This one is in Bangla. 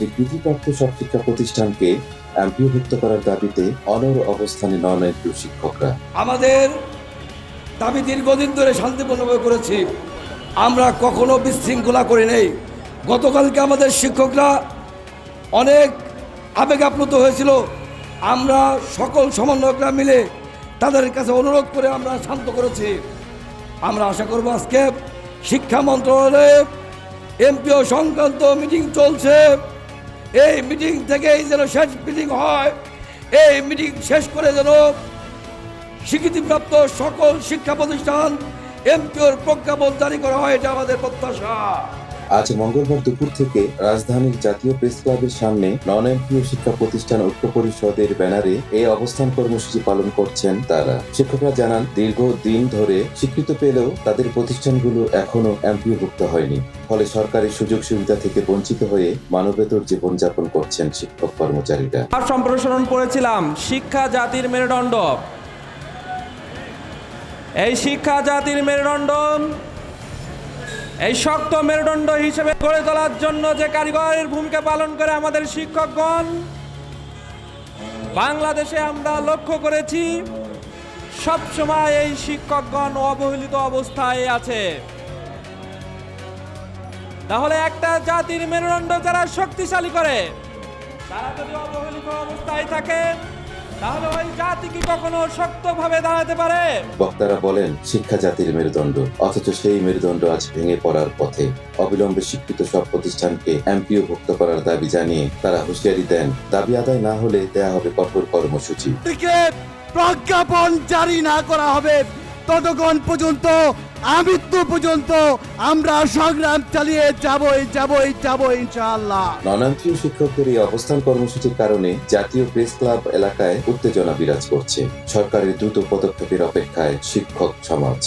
স্বীকৃতিপ্রাপ্ত সব শিক্ষা প্রতিষ্ঠানকে এমপিওভুক্ত করার দাবিতে অনর অবস্থানে এমপিও শিক্ষকরা। আমাদের দাবি দীর্ঘদিন ধরে শান্তিপূর্ণভাবে করেছি। আমরা কখনো বিশৃঙ্খলা করি নেই। গতকালকে আমাদের শিক্ষকরা অনেক আবেগ আপ্লুত হয়েছিল। আমরা সকল সমন্বয়করা মিলে তাদের কাছে অনুরোধ করে আমরা শান্ত করেছি। আমরা আশা করব আজকে শিক্ষা মন্ত্রণালয়ে এমপিও সংক্রান্ত মিটিং চলছে। এই মিটিং থেকেই যেন শেষ মিটিং হয়, এই মিটিং শেষ করে যেন স্বীকৃতিপ্রাপ্ত সকল শিক্ষা প্রতিষ্ঠান এমপিওর প্রজ্ঞাপন জারি করা হয়, এটা আমাদের প্রত্যাশা। আজ মঙ্গলবার দুপুর থেকে রাজধানীর জাতীয় প্রেস ক্লাবের সামনে নন এমপিও শিক্ষা প্রতিষ্ঠান ঐক্য পরিষদের ব্যানারে এই অবস্থান কর্মসূচি পালন করছেন তারা। শিক্ষকরা জানান, দীর্ঘ দিন ধরে স্বীকৃত পেলেও তাদের প্রতিষ্ঠানগুলো এখনও এমপিওভুক্ত হয়নি। ফলে সরকারি সুযোগ সুবিধা থেকে বঞ্চিত হয়ে মানবেতর জীবনযাপন করছেন শিক্ষক কর্মচারীরা। সম্প্রসারণ করেছিলাম শিক্ষা জাতির মেরুদণ্ড। এই শিক্ষা জাতির মেরুদণ্ড এই শক্ত মেরুদণ্ড হিসেবে গড়ে তোলার জন্য যে কারিগরের ভূমিকা পালন করে আমাদের শিক্ষকগণ, বাংলাদেশে আমরা লক্ষ্য করেছি, সবসময় এই শিক্ষকগণ অবহেলিত অবস্থায় আছে। তাহলে একটা জাতির মেরুদণ্ড যারা শক্তিশালী করে, তারা যদি অবহেলিত অবস্থায় থাকে তাহলে ওই জাতি কি কখনো শক্তভাবে দাঁড়াতে পারে? বক্তারা বলেন শিক্ষা জাতির মেরুদণ্ড অথচ সেই মেরুদণ্ড আজ ভেঙে পড়ার পথে। অবিলম্বে স্বীকৃত সব প্রতিষ্ঠানকে এমপিও ভুক্ত করার দাবি জানিয়ে তারা হুঁশিয়ারি দেন দাবি আদায় না হলে দেয়া হবে কঠোর কর্মসূচি। প্রজ্ঞাপন জারি না করা হবে। ততক্ষণ পর্যন্ত আমৃত্যু পর্যন্ত আমরা সংগ্রাম চালিয়ে যাবই যাবই যাবই ইনশাআল্লাহ। ননান্ত্রীয় শিক্ষকদের এই অবস্থান কর্মসূচির কারণে জাতীয় প্রেস ক্লাব এলাকায় উত্তেজনা বিরাজ করছে। সরকারের দ্রুত পদক্ষেপের অপেক্ষায় শিক্ষক সমাজ।